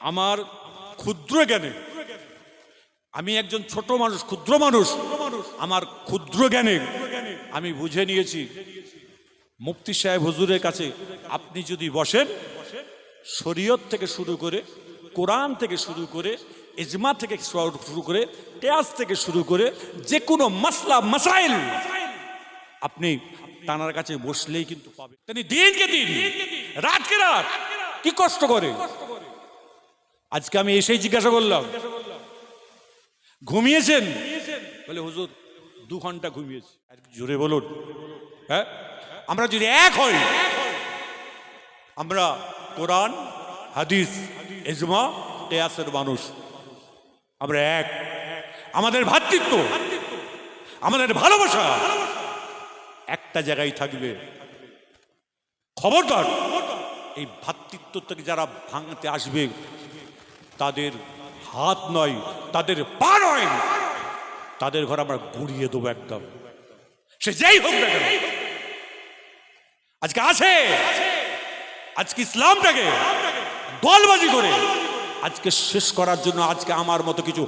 আমার ক্ষুদ্র জ্ঞানে। আমি একজন ছোট মানুষ, ক্ষুদ্র মানুষ। আমার ক্ষুদ্র জ্ঞানে আমি বুঝে নিয়েছি। মুফতি সাহেব হুজুরের কাছে আপনি যদি বসেন, শরীয়ত থেকে শুরু করে, কোরআন থেকে শুরু করে, ইজমা থেকে শুরু করে, কেয়াস থেকে শুরু করে, যে কোনো মাসলা, মাসাইল আপনি তানার কাছে বসলেই কিন্তু পাবেন। তিনি দিনকে দিন, রাতকে রাত কি কষ্ট করে? আজকে আমি এসেই জিজ্ঞাসা করলাম। ঘুমিয়েছেন? বলে, হুজুর, দু ঘণ্টা ঘুমিয়েছি। আর জোরে বলুন। হ্যাঁ? আমরা যদি এক হই, আমরা কোরআন, হাদিস এজমা কেয়াসের মানুষ। আমরা এক। আমাদের ভাতৃত্ব, আমাদের ভালোবাসা একটা জায়গায় থাকবে। খবরদার, এই ভাতৃত্ব থেকে যারা ভাঙতে আসবে তাদের হাত নয়, তাদের পা নয়। তাদের ঘর আমরা গড়িয়ে দেবো একদম। সে যেই হোক না কেন। আজকে আছে। আজকে ইসলামটাকে দলবাজি করে আজকে শেষ করার জন্য আজকে আমার মতো কিছু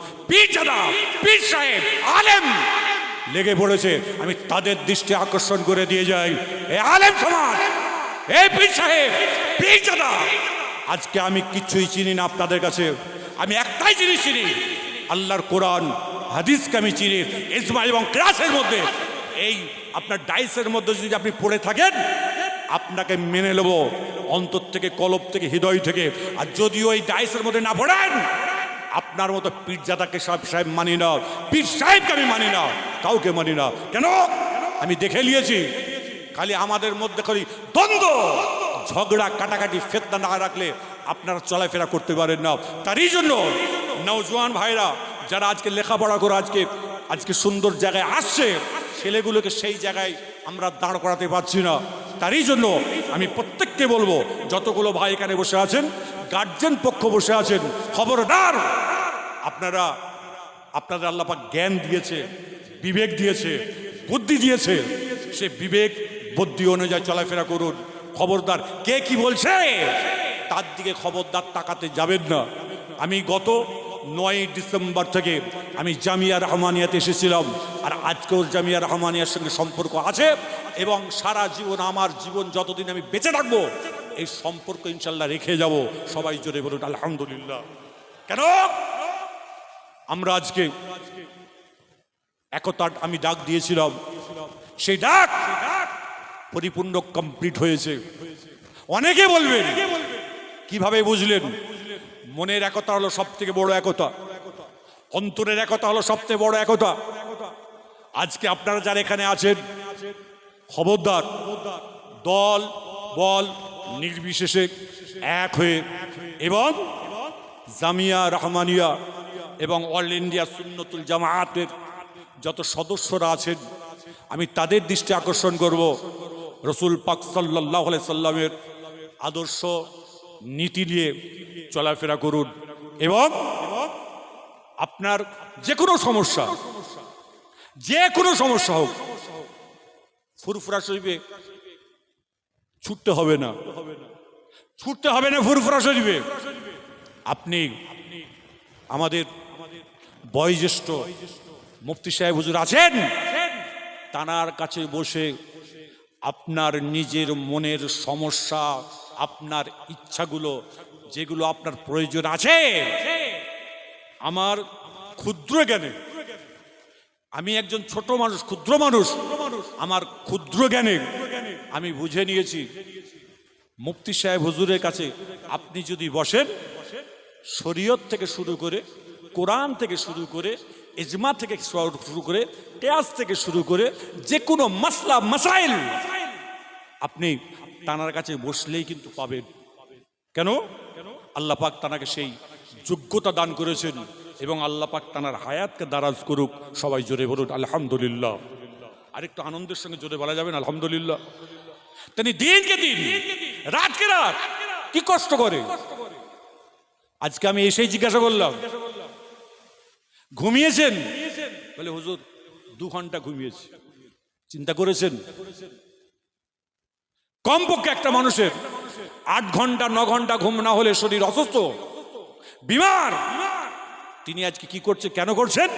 সাহেব, আলেম লেগে পড়েছে। আমি তাদের দৃষ্টি আকর্ষণ করে দিয়ে যাই। এ আলেম সমাজ এই পীর সাহেব, পীর জাদা আজকে আমি কিছুই চিনি না আপনাদের কাছে। আমি একটাই জিনিস চিনি। আল্লাহর কোরআন, হাদিসকে আমি চিনি। ইজমা এবং ক্লাসের মধ্যে। এই আপনার ডাইসের মধ্যে যদি আপনি পড়ে থাকেন, আপনাকে মেনে নেব। অন্তর থেকে, কলব থেকে, হৃদয় থেকে। আর যদিও এই ডাইসের মধ্যে না পড়েন, আপনার মতো পীরজাদাকে সাহেব সাহেব মানি না। পীর সাহেবকে আমি মানি না। কাউকে মানি না। কেন? আমি দেখে নিয়েছি। খালি আমাদের মধ্যে খালি দ্বন্দ্ব। ঝগড়া, কাটাকাটি, ফেতনা না রাখলে আপনারা চলাফেরা করতে পারেন না। তারই জন্য নওজোয়ান ভাইরা, যারা আজকে লেখাপড়া করে আজকে আজকে সুন্দর জায়গায় আসছে, ছেলেগুলোকে সেই জায়গায় আমরা দাঁড় করাতে পারছি না। তারই জন্য আমি প্রত্যেককে বলব, যতগুলো ভাই এখানে বসে আছেন গার্জেন পক্ষ বসে আছেন, খবরদার! আপনারা, আপনাদের আল্লাপাক জ্ঞান দিয়েছে, বিবেক দিয়েছে, বুদ্ধি দিয়েছে, সে বিবেক, বুদ্ধি অনুযায়ী চলাফেরা করুন। খবরদার। কে কি বলছে? তার দিকে খবরদার তাকাতে যাবেন না। আমি গত নয় ডিসেম্বর থেকে আমি জামিয়া রহমানিয়াতে এসেছিলাম। আর আজকেও জামিয়া রহমানিয়ার সঙ্গে সম্পর্ক আছে এবং সারা জীবন, আমার জীবন যতদিন আমি বেঁচে থাকব, এই সম্পর্ক ইনশাল্লাহ রেখে যাব। সবাই জোরে বলুন, আলহামদুলিল্লাহ। কেন? আমরা আজকে একতার আমি ডাক দিয়েছিলাম। সেই ডাক পরিপূর্ণ কমপ্লিট হয়েছে। অনেকে বলবেন, কীভাবে বুঝলেন? মনের একতা হলো সব থেকে বড় একতা। অন্তরের একতা হলো সবচেয়ে বড় একতা। আজকে আপনারা যারা এখানে আছেন, খবরদার, দল, বল নির্বিশেষে এক হয়ে এবং জামিয়া রহমানিয়া এবং অল ইন্ডিয়া সুন্নতুল জামায়াতের যত সদস্যরা আছেন, আমি তাদের দৃষ্টি আকর্ষণ করব। রসুল পাক সাল্লাহ সাল্লামের আদর্শ নীতি নিয়ে চলাফেরা করুন। এবং আপনার যে কোনো সমস্যা যে কোনো সমস্যা হোক, ফুরফুরা শরীফে ছুটতে হবে না। ছুটতে হবে না ফুরফুরা শরীফে। আপনি আমাদের বয়োজ্যেষ্ঠ মুফতি সাহেব হুজুর আছেন? তানার কাছে বসে আপনার নিজের মনের সমস্যা, আপনার ইচ্ছাগুলো, যেগুলো আপনার প্রয়োজন আছে, আমার ক্ষুদ্র জ্ঞানে, আমি একজন ছোট মানুষ, ক্ষুদ্র মানুষ, আমার ক্ষুদ্র জ্ঞানে আমি বুঝে নিয়েছি। মুফতি সাহেব হুজুরের কাছে আপনি যদি বসেন, শরীয়ত থেকে শুরু করে, কোরআন থেকে শুরু করে এজমা থেকে শুরু করে, কেয়াস থেকে শুরু করে, যে কোনো মাসলা, মাসাইল আপনি তানার কাছে বসলেই কিন্তু পাবেন। কেন? আল্লাহ পাক তানাকে সেই যোগ্যতা দান করেছেন এবং আল্লাহ পাক তানার হায়াতকে দারাজ করুক, সবাই জোরে বলুন, আলহামদুলিল্লাহ। আরেকটু আনন্দের সঙ্গে জোরে বলা যাবেন আলহামদুলিল্লাহ। তিনি দিনকে দিন, রাতকে রাত, কি কষ্ট করে। আজকে আমি এসেই জিজ্ঞাসা করলাম, ঘুমিয়েছেন? বলে, হুজুর, দু ঘণ্টা ঘুমিয়েছি। চিন্তা করেছেন? কমপক্ষে একটা মানুষের আট ঘণ্টা, ন ঘণ্টা ঘুম না হলে শরীর অসুস্থ, বিমার। তিনি আজকে কি করছে, কেন করছেন?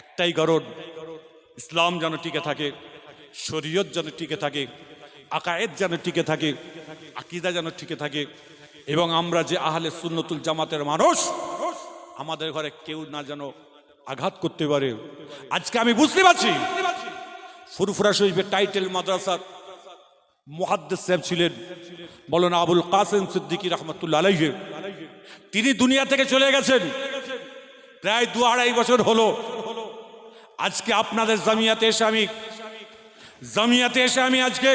একটাই কারণ, ইসলাম যেন টিকে থাকে, শরীয়ত যেন টিকে থাকে, আকায়েদ যেন টিকে থাকে, আকিদা যেন টিকে থাকে, এবং আমরা যে আহলে সুন্নতুল জামাতের মানুষ, আমাদের ঘরে কেউ না যেন আঘাত করতে পারে। আজকে আমি বুঝতে পারছি, ফুরফুরা শরীফের টাইটেল মাদ্রাসার মুহাদ্দিস সাহেব ছিলেন বলেন আবুল কাসেম সিদ্দিকী রহমতুল্লাহ আলাইহি। তিনি দুনিয়া থেকে চলে গেছেন। প্রায় দু আড়াই বছর হলো। আজকে আপনাদের জামিয়াতে এসে আমি, জামিয়াতে এসে আমি আজকে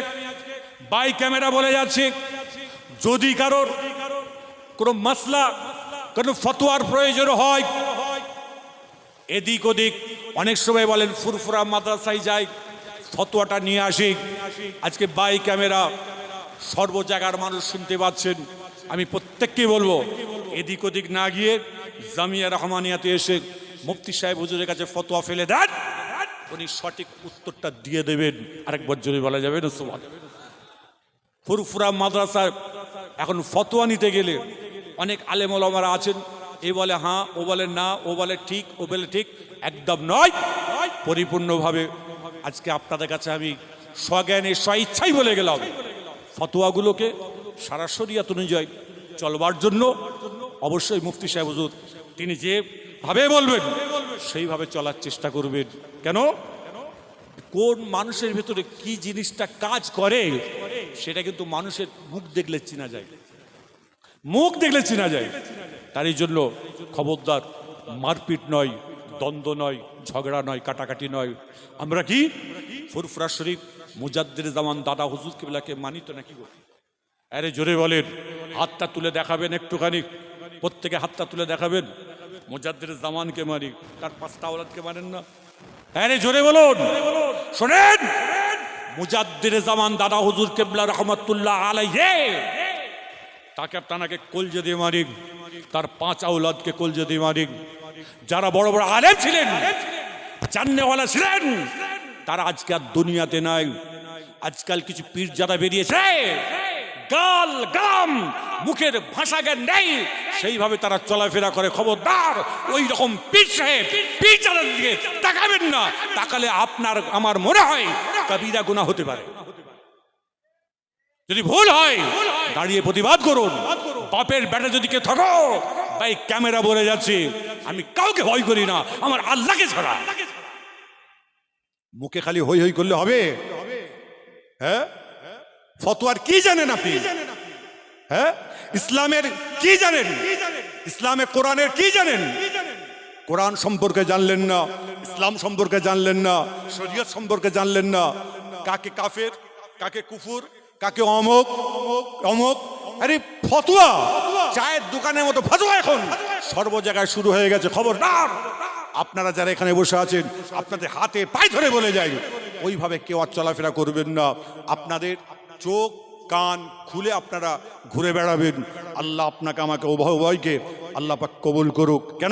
বাই ক্যামেরা বলে যাচ্ছি। যদি কারোর কোনো মাসলা, কোনো ফতোয়ার প্রয়োজন হয়, এদিক ওদিক অনেক সময় বলেন, ফুরফুরা মাদ্রাসায় যাই ফতোয়াটা নিয়ে আসি। আজকে বাই ক্যামেরা, সর্ব জায়গার মানুষ শুনতে পাচ্ছেন। আমি প্রত্যেককে বলব, এদিক ওদিক না গিয়ে জামিয়া রহমানিয়াতে এসে মুফতি সাহেব হুজুরের কাছে ফতোয়া ফেলে দেন। উনি সঠিক উত্তরটা দিয়ে দেবেন। আরেকবার যদি বলা যাবে না ফুরফুরা মাদ্রাসা, এখন ফতোয়া নিতে গেলে অনেক আলেমলামারা আছেন। এ বলে হ্যাঁ ও বলে না, ও বলে ঠিক, ও বলে ঠিক, একদম নয়। পরিপূর্ণভাবে আজকে আপনাদের কাছে আমি স্বজ্ঞানে স্ব ইচ্ছাই বলে গেলাম। ফতোয়াগুলোকে সারা শরিয়াত অনুযায়ী চলবার জন্য অবশ্যই মুফতি সাহেব হুজুর, তিনি যেভাবে বলবেন, সেইভাবে চলার চেষ্টা করবেন। কেন? কোন মানুষের ভেতরে কি জিনিসটা কাজ করে, সেটা কিন্তু মানুষের মুখ দেখলে চেনা যায়। মুখ দেখলে চেনা যায়। তারই জন্য খবরদার মারপিট নয়। দ্বন্দ্ব নয়, ঝগড়া নয়, কাটাকাটি নয়। আমরা কি? ফুরফুরা শরীফ মুজাদ্দের জামান দাদা হুজুর কেবলাকে মানিত নাকি আরে জোরে বলেন, হাতটা তুলে দেখাবেন একটুখানি। প্রত্যেকে হাতটা তুলে দেখাবেন। মুজাদ্দের জামানকে মানি, তার পাঁচটা আওলাদকে মানেন না। আরে জোরে বলুন। শোনেন মুজাদ্দের জামান দাদা হুজুর কেবলা রহমতুল্লাহ আলাইহে। তাকে তানাকে কলজে দিয়ে মারিক তার পাঁচ আউলাদকে কলজে দিয়ে মারিক যারা বড় বড় আলেম ছিলেন জাননেওয়ালা ছিলেন, তারা আজকে আর দুনিয়াতে নাই। আজকাল কিছু পীর যারা বেরিয়েছে, গাল, গাম, মুখের ভাষা জ্ঞান নেই, সেইভাবে তারা চলাফেরা করে। খবরদার ওই রকম সাহেব দিকে তাকাবেন না, তাকালে আপনার, আমার মনে হয় কবিরা গুণা হতে পারে। যদি ভুল হয়, দাঁড়িয়ে প্রতিবাদ করুন। বাপের বেটা যদি কে থাকো তাই ক্যামেরা বলে যাচ্ছি, আমি কাউকে ভয় করি না, আমার আল্লাহকে ছাড়া। মুখে খালি হই হই করলে হবে? হ্যাঁ? ফতোয়ার কি জানেন আপনি? হ্যাঁ? ইসলামের কি জানেন? ইসলামে কোরআনের কি জানেন? কোরআন সম্পর্কে জানলেন না, ইসলাম সম্পর্কে জানলেন না, শরীয়ত সম্পর্কে জানলেন না। কাকে কাফের, কাকে কুফুর, কাকে অমক অমক আরে ফতুয়া! চায়ের দোকানের মতো ফতুয়া এখন। সর্ব জায়গায় শুরু হয়ে গেছে খবরদার। আপনারা যারা এখানে বসে আছেন, আপনাদের হাতে পায়ে ধরে বলে যাই। ওইভাবে কেউ আর চলাফেরা করবেন না। আপনাদের চোখ, কান খুলে আপনারা ঘুরে বেড়াবেন। আল্লাহ আপনাকে, আমাকে উভয় উভয়কে আল্লাহ পাক কবুল করুক। কেন?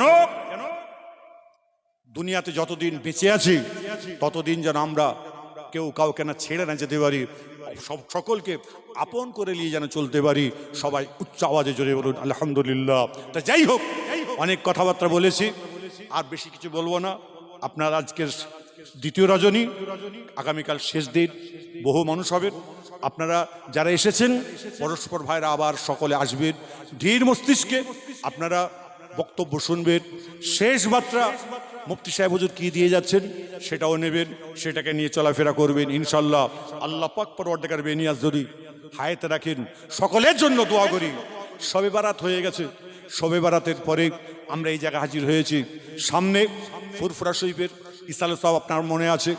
দুনিয়াতে যতদিন বেঁচে আছি, ততদিন যেন আমরা কেউ কাউকে না ছেড়ে না যেতে পারি। সব সকলকে আপন করে নিয়ে যেন চলতে পারি। সবাই উচ্চ আওয়াজে জোরে বলুন, আলহামদুলিল্লাহ। তা যাই হোক, অনেক কথাবার্তা বলেছি, আর বেশি কিছু বলব না। আপনার আজকের দ্বিতীয় রজনী, আগামীকাল শেষ দিন, বহু মানুষ হবেন আপনারা যারা এসেছেন, পরস্পর ভাইরা আবার সকলে আসবেন। ধীর মস্তিষ্কে আপনারা বক্তব্য শুনবেন। শেষ মাত্রা মুফতি সাহেব হুজুর কি দিয়ে যাচ্ছেন? সেটাও নেবেন, সেটাকে নিয়ে চলাফেরা করবেন ইনশাল্লাহ আল্লাহ পাক পরওয়ার্ডেকার বেনিয়াজ যদি হায়াতে রাখেন, সকলের জন্য দোয়া করি। সবে বারাত হয়ে গেছে। সবে বারাতের পরে আমরা এই জায়গায় হাজির হয়েছি। সামনে ফুরফুরা শরীফের ইসাল সাহেব আপনার মনে আছে?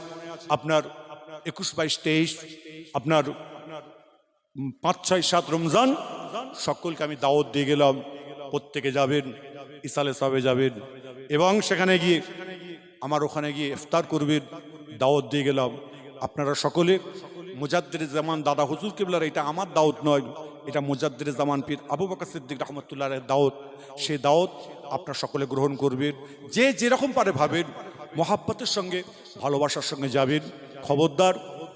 আপনার একুশ বাইশ তেইশ, আপনার পাঁচ ছয় সাত রমজান, সকলকে আমি দাওয়াত দিয়ে গেলাম। প্রত্যেকে যাবেন, ইসালে সাহেবে যাবেন। এবং সেখানে গিয়ে আমার ওখানে গিয়ে ইফতার করবেন দাওয়াত দিয়ে গেলাম। আপনারা সকলে মুজাদ্দের জামান দাদা হুজুর কিবলার এটা আমার দাওয়াত নয়, এটা মুজাদ্দের জামান পীর আবু বকর সিদ্দিক রহমতুল্লাহের দাওয়াত। সে দাওয়াত আপনারা সকলে গ্রহণ করবেন যে যেরকম পারে ভাবেন, মহাব্বতের সঙ্গে, ভালোবাসার সঙ্গে যাবেন। খবরদার,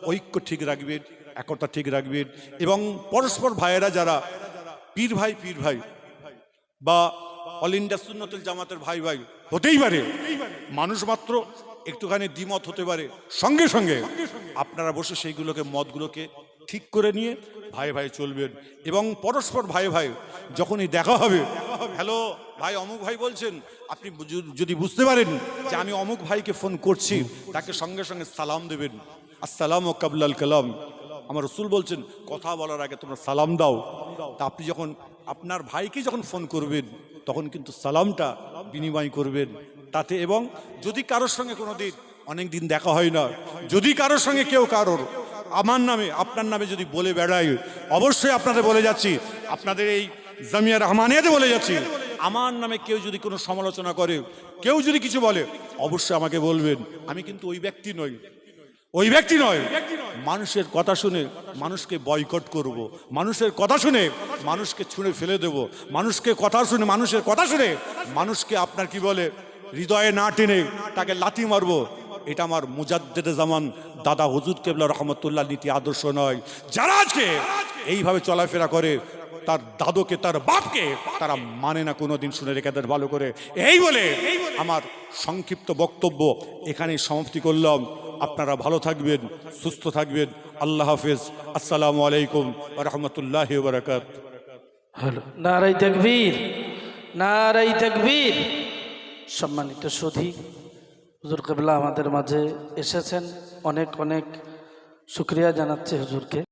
ঐক্য ঠিক রাখবেন, একতা ঠিক রাখবেন। এবং পরস্পর ভাইয়েরা যারা, পীর ভাই পীর ভাই, বা অল ইন্ডিয়া সুন্নতুল জামাতের ভাই ভাই। হতেই পারে। মানুষ মাত্র একটুখানি দ্বিমত হতে পারে। সঙ্গে সঙ্গে আপনারা বসে সেইগুলোকে মতগুলোকে ঠিক করে নিয়ে ভাই ভাই চলবেন। এবং পরস্পর ভাই ভাই যখনই দেখা হবে হ্যালো ভাই অমুক ভাই বলছেন আপনি যদি বুঝতে পারেন যে আমি অমুক ভাইকে ফোন করছি তাকে সঙ্গে সঙ্গে সালাম দেবেন। আসসালাম ও কাবলাল কালাম। আমার রসুল বলছেন কথা বলার আগে তোমরা সালাম দাও। তা আপনি যখন আপনার ভাইকে যখন ফোন করবেন তখন কিন্তু সালামটা বিনিময় করবেন। তাতে এবং যদি কারোর সঙ্গে কোনো দিন, অনেক দিন দেখা হয় না, যদি কারোর সঙ্গে কেউ কারোর, আমার নামে, আপনার নামে যদি বলে বেড়ায়, অবশ্যই আপনাদের বলে যাচ্ছি, আপনাদের এই জামিয়া রহমানিয়াতে বলে যাচ্ছি, আমার নামে কেউ যদি কোনো সমালোচনা করে, কেউ যদি কিছু বলে, অবশ্যই আমাকে বলবেন। আমি কিন্তু ওই ব্যক্তি নই ওই ব্যক্তি নয়। মানুষের কথা শুনে মানুষকে বয়কট করব। মানুষের কথা শুনে মানুষকে ছুঁড়ে ফেলে দেব। মানুষকে কথা শুনে মানুষের কথা শুনে মানুষকে আপনার কি বলে হৃদয়ে না টেনে তাকে লাথি মারবো। এটা আমার মুজাদ্দেদে জামান দাদা হুজুর কেবলা রহমতুল্লাহ নীতি আদর্শ নয়। যারা আজকে এইভাবে চলাফেরা করে তার দাদুকে তার বাপকে তারা মানে না কোনোদিন শুনে রেখে দেন ভালো করে। এই বলে আমার সংক্ষিপ্ত বক্তব্য এখানেই সমাপ্তি করলাম। আপনারা ভালো থাকবেন, সুস্থ থাকবেন। আল্লাহ হাফেজ। আসসালামু আলাইকুম রহমতুল্লাহ বারাকাত হলো নারাই তকবীর নারাই তকবীর। সম্মানিত সুধী হুজুর কেবলা আমাদের মাঝে এসেছেন। অনেক অনেক শুক্রিয়া জানাচ্ছি হুজুরকে।